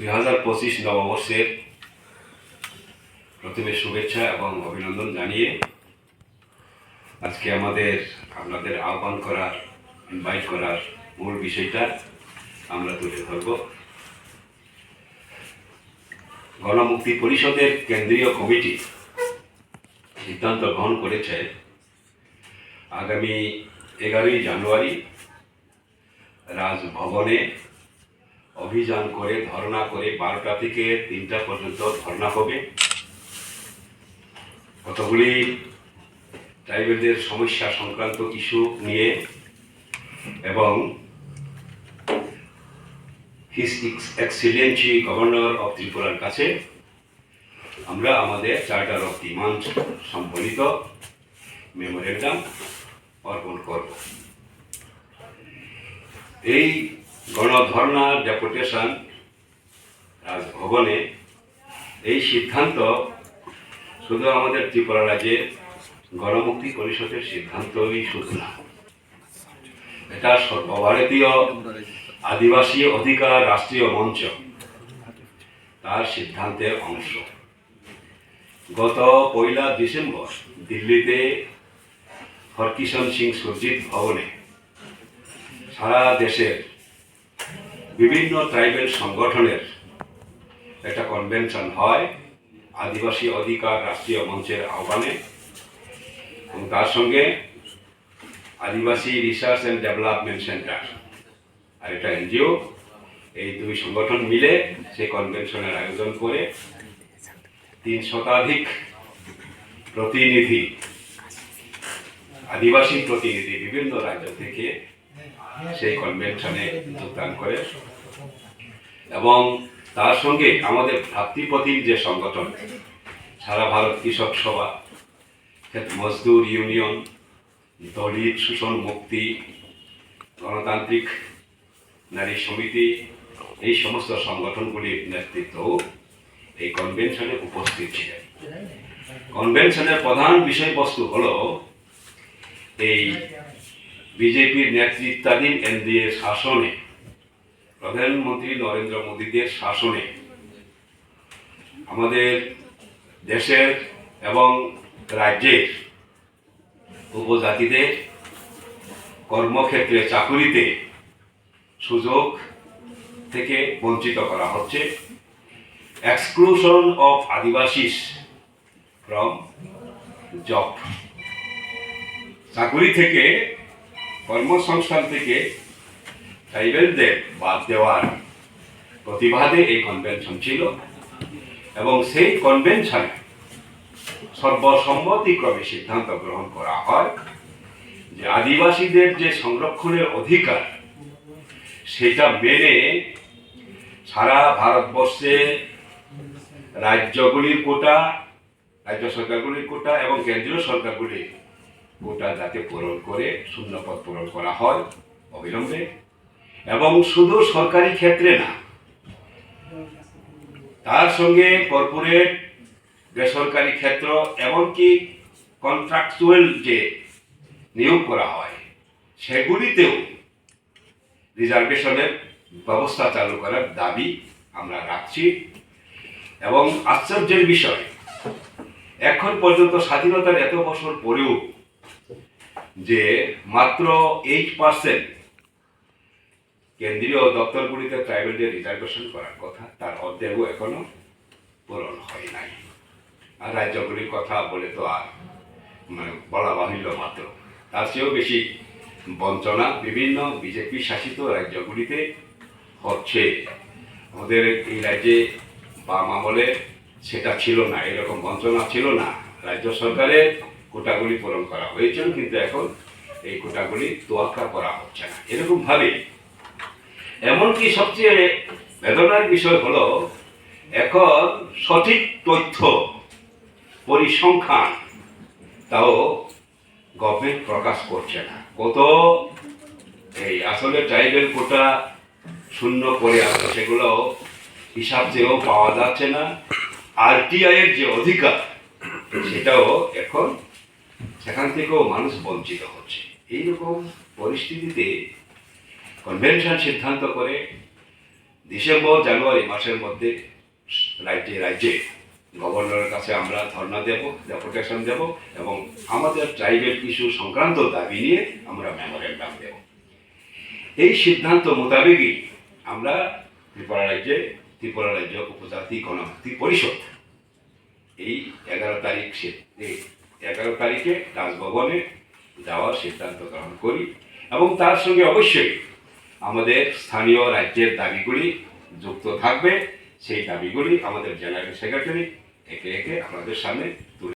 দুই হাজার পঁচিশ নববর্ষের প্রথমে শুভেচ্ছা এবং অভিনন্দন জানিয়ে আজকে আমাদের, আপনাদের আহ্বান করার ইনভাইট করার মূল বিষয়টা আমরা তুলে ধরব। গণমুক্তি পরিষদের কেন্দ্রীয় কমিটি সিদ্ধান্ত গ্রহণ করেছে আগামী এগারোই জানুয়ারি রাজভবনে অভিযান করে, ধর্ণা করে বারোটা থেকে তিনটা পর্যন্ত ধর্ণা হবে। কতগুলি ট্রাইবেলদের সমস্যা সংক্রান্ত ইস্যু নিয়ে এবং হিস এক্সিলেন্সি গভর্নর অফ ত্রিপুরার কাছে আমরা আমাদের চার্টার অফ ডিমান্ড সম্বলিত মেমোরেন্ডাম অর্পণ করব। এই গণধর্ণা ডেপুটেশন রাজভবনে এই সিদ্ধান্ত শুধু আমাদের ত্রিপুরা রাজ্যের গণমুক্তি পরিষদের সিদ্ধান্তই শুধু না, এটা সর্বভারতীয় আদিবাসী অধিকার রাষ্ট্রীয় মঞ্চ তার সিদ্ধান্তের অংশ। গত পয়লা ডিসেম্বর দিল্লিতে হরকিষণ সিং সুরজিৎ ভবনে সারা দেশের বিভিন্ন ট্রাইবেল সংগঠনের একটা কনভেনশন হয়, আদিবাসী অধিকার রাষ্ট্রীয় মঞ্চের আহ্বানে। এবং তার সঙ্গে Adivasi research and development centre আর এটা এনজিও এই দুই সংগঠন মিলে সেই কনভেনশনের আয়োজন করে তিন শতাধিক প্রতিনিধি, আদিবাসী প্রতিনিধি বিভিন্ন রাজ্য থেকে সেই কনভেনশনে যোগদান করে। এবং তার সঙ্গে আমাদের ভ্রাতৃপ্রতিম যে সংগঠন, সারা ভারত কৃষক সভা মজদুর ইউনিয়ন, দলিত শোষণ মুক্তি, গণতান্ত্রিক নারী সমিতি, এই সমস্ত সংগঠনগুলির নেতৃত্বও এই কনভেনশনে উপস্থিত ছিলেন। কনভেনশনের প্রধান বিষয়বস্তু হলো এই বিজেপির নেতৃত্বাধীন এনডিএ শাসনে, প্রধানমন্ত্রী নরেন্দ্র মোদীদের শাসনে, আমাদের দেশের এবং রাজ্যের উপজাতিদের কর্মক্ষেত্রে চাকুরিতে সুযোগ থেকে বঞ্চিত করা হচ্ছে। Exclusion of Adivasis from job চাকুরি থেকে কর্মসংস্থান থেকে ট্রাইবেলদের বাদ দেওয়ার প্রতিবাদে এই কনভেনশন ছিল এবং সেই কনভেনশনে সর্বসম্মতিক্রমে সিদ্ধান্ত গ্রহণ করা হয় যে আদিবাসীদের যে সংরক্ষণের অধিকার, সেটা মেনে সারা ভারতবর্ষে রাজ্যগুলির কোটা, রাজ্য সরকারগুলির কোটা এবং কেন্দ্রীয় সরকারগুলির কোটা যাতে পূরণ করে শূন্যপদ পূরণ করা হয়, অবিলম্বে। এবং শুধু সরকারি ক্ষেত্রে না, তার সঙ্গে কর্পোরেট বেসরকারি ক্ষেত্র, এমনকি কন্ট্রাকচুয়াল যে নিয়োগ করা হয়, সেগুলিতেও রিজার্ভেশনের ব্যবস্থা চালু করার দাবি আমরা রাখছি। এবং আশ্চর্যের বিষয়, এখন পর্যন্ত স্বাধীনতার এত বছর পরেও যে মাত্র এইট পার্সেন্ট কেন্দ্রীয় দপ্তরগুলিতে ট্রাইবেলদের রিজার্ভেশন করার কথা, তার অর্ধেকও এখনও পূরণ হয় নাই। আর রাজ্যগুলির কথা বলে তো আর মানে বলা বাহুল্য মাত্র। তার চেয়েও বেশি বঞ্চনা বিভিন্ন বিজেপি শাসিত রাজ্যগুলিতে হচ্ছে। আমাদের এই রাজ্যে বাম আমলে সেটা ছিল না, এরকম বঞ্চনা ছিল না। রাজ্য সরকারের কোটাগুলি পূরণ করা হয়েছিল কিন্তু এখন এই কোটাগুলি তোয়াক্কা করা হচ্ছে না। এরকম ভাবে এমনকি সবচেয়ে বেদনার বিষয় হলো, এখন সঠিক তথ্য পরিসংখ্যান তাও গভর্নমেন্ট প্রকাশ করছে না। কত এই আসলে ট্রাইবেল কোটা শূন্য করে আছে, সেগুলো হিসাব চেয়েও পাওয়া যাচ্ছে না। আরটিআই এর যে অধিকার, সেটাও এখন সেখান থেকেও মানুষ বঞ্চিত হচ্ছে। এইরকম পরিস্থিতিতে কনভেনশন সিদ্ধান্ত করে ডিসেম্বর, জানুয়ারি মাসের মধ্যে রাজ্যে রাজ্যে গভর্নরের কাছে আমরা ধর্ণা দেব ডেপুটেশন দেব এবং আমাদের ট্রাইবেল ইস্যু সংক্রান্ত দাবি নিয়ে আমরা মেমোরেন্ডাম দেব। এই সিদ্ধান্ত মোতাবেকই আমরা ত্রিপুরা রাজ্যে, ত্রিপুরা রাজ্য উপজাতি গণমুক্তি পরিষদ এই এগারো তারিখ সে- এগারো তারিখে রাজভবনে যাওয়ার সিদ্ধান্ত গ্রহণ করি এবং তার সঙ্গে অবশ্যই আমাদের স্থানীয় রাজ্যের দাবিগুলি যুক্ত থাকবে। সেই দাবিগুলি আমাদের জেনারেল সেক্রেটারি একে একে আমাদের সামনে তুলে